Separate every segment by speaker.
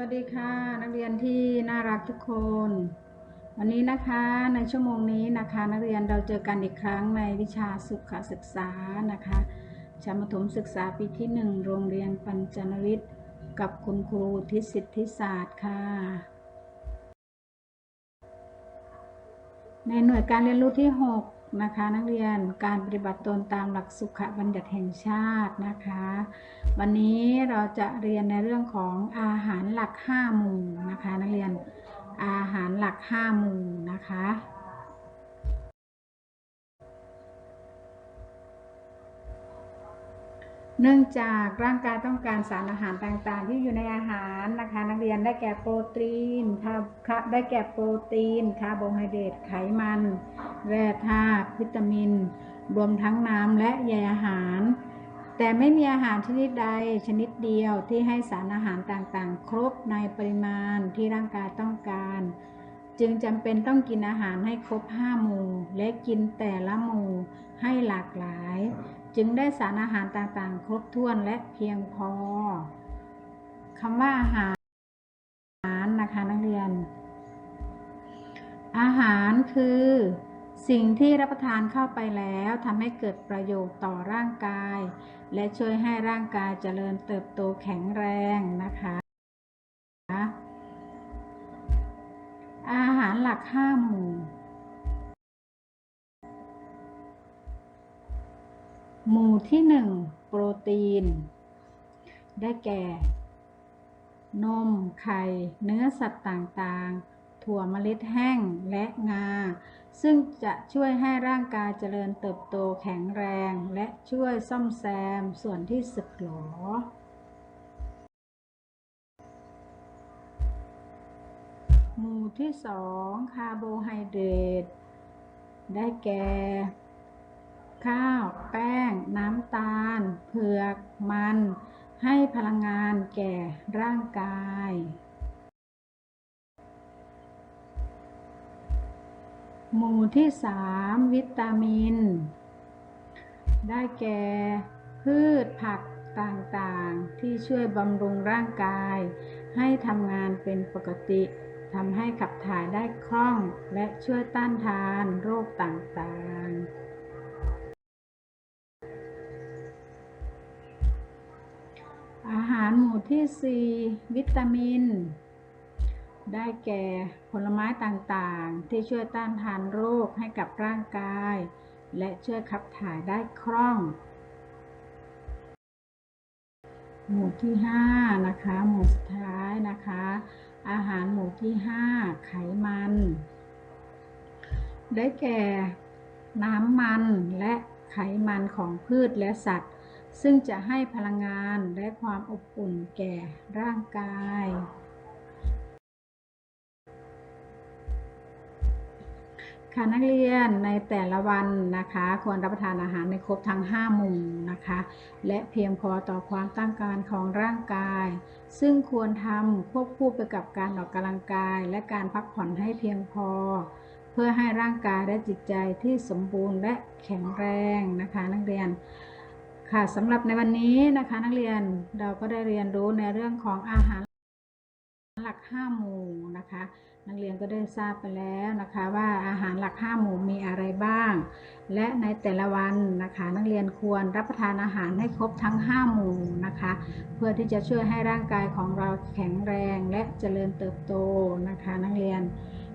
Speaker 1: วัสดีค่ะ นักเรียนที่น่ารักทุกคน วันนี้นะคะในชั่วโมงนี้นะคะ นักเรียนเราเจอกันอีกครั้งในวิชาสุขศึกษานะคะชั้นประถมศึกษาปีที่ 1 โรงเรียนปัญจนวิทย์ กับคุณครูทิศิทธิศาสตร์ค่ะ ในหน่วยการเรียนรู้ที่ 6 นะคะนักเรียนการปฏิบัติตนตามหลักสุขบัญญัติแห่งชาตินะคะ วันนี้เราจะเรียนในเรื่องของอาหารหลัก 5 หมู่นะคะ นักเรียนอาหารหลัก 5 หมู่นะคะเนื่องจากร่างกายต้องการสารอาหารต่างๆ ที่อยู่ในอาหารนะคะ นักเรียนได้แก่โปรตีนคาร์บได้แก่โปรตีนคาร์โบไฮเดรตไขมัน แร่ธาตุวิตามิน รวมทั้งน้ำและใยอาหาร แต่ไม่มีอาหารชนิดใดชนิดเดียวที่ให้สารอาหารต่างๆ ครบในปริมาณที่ร่างกายต้องการ จึงจำเป็นต้องกินอาหารให้ครบ 5 หมู่ และกินแต่ละหมู่ให้หลากหลาย จึงได้สารอาหารต่างๆ ครบถ้วนและเพียงพอคำว่าอาหารนะคะนักเรียนอาหารคือ สิ่งที่รับประทานเข้าไปแล้วทำให้เกิดประโยชน์ต่อร่างกาย และช่วยให้ร่างกายเจริญเติบโตแข็งแรงนะคะ อาหารหลักห้าหมู่ หมู่ที่หนึ่งโปรตีน ได้แก่ นม ไข่ เนื้อสัตว์ต่างๆ ถั่วเมล็ดแห้งและงา ซึ่งจะช่วยให้ร่างกายเจริญเติบโตแข็งแรง และช่วยซ่อมแซมส่วนที่สึกหรอ หมู่ที่สองคาร์โบไฮเดรตได้แก่ ข้าว แป้ง หมู่ที่สามวิตามิน ได้แก่ พืชผักต่างๆ ที่ช่วยบำรุงร่างกาย ให้ทำงานเป็นปกติทำให้ขับถ่ายได้คล่องและช่วยต้านทานโรคต่างๆ อาหารหมู่ที่ 4 วิตามิน ได้แก่ผลไม้ต่างๆ ที่ช่วยต้านทานโรคให้กับร่างกาย และช่วยขับถ่ายได้คล่อง หมู่ที่ 5 นะคะ หมู่สุดท้ายนะคะ อาหารหมู่ที่ 5 ไขมัน ได้แก่น้ำมันและไขมันของพืชและสัตว์ ซึ่งจะให้พลังงานและความอบอุ่นแก่ร่างกาย ค่ะนักเรียนในแต่ละวันนะคะ ควรรับประทานอาหารในครบทั้ง 5 หมู่นะคะ และเพียงพอต่อความต้องการของร่างกาย ซึ่งควรทำควบคู่ไปกับการออกกำลังกาย และการพักผ่อนให้เพียงพอ เพื่อให้ร่างกายและจิตใจที่สมบูรณ์และแข็งแรงนะคะ นักเรียนค่ะสำหรับในวันนี้นะคะ นักเรียนเราก็ได้เรียนรู้ในเรื่องของอาหาร หลัก 5 หมู่นะคะ นักเรียนก็ได้ทราบไปแล้วนะคะว่าอาหารหลัก 5 หมู่มีอะไรบ้าง และในแต่ละวันนะคะ นักเรียนควรรับประทานอาหารให้ครบทั้ง 5 หมู่นะคะ เพื่อที่จะช่วยให้ร่างกายของเราแข็งแรงและเจริญเติบโตนะคะ นักเรียน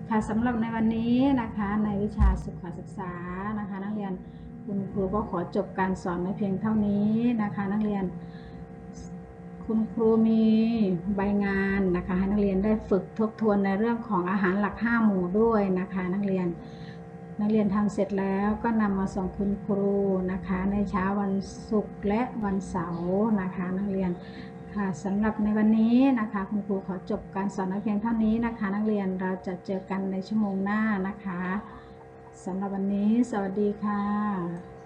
Speaker 1: ค่ะสำหรับในวันนี้นะคะในวิชาสุขศึกษานะคะ นักเรียนคุณครูก็ขอจบการสอนในเพียงเท่านี้นะคะ นักเรียน คุณครูมีใบงานนะคะให้นักเรียนได้ฝึกทบทวนในเรื่องของอาหารหลัก 5 หมู่ด้วยนะคะ นักเรียนนักเรียนทำเสร็จแล้วก็นำมาส่งคุณครูนะคะ ในเช้าวันศุกร์และวันเสาร์นะคะ นักเรียนค่ะสำหรับในวันนี้นะคะ คุณครูขอจบการสอนในเพียงเท่านี้นะคะ นักเรียนเราจะเจอกันในชั่วโมงหน้านะคะสำหรับวันนี้ สวัสดีค่ะ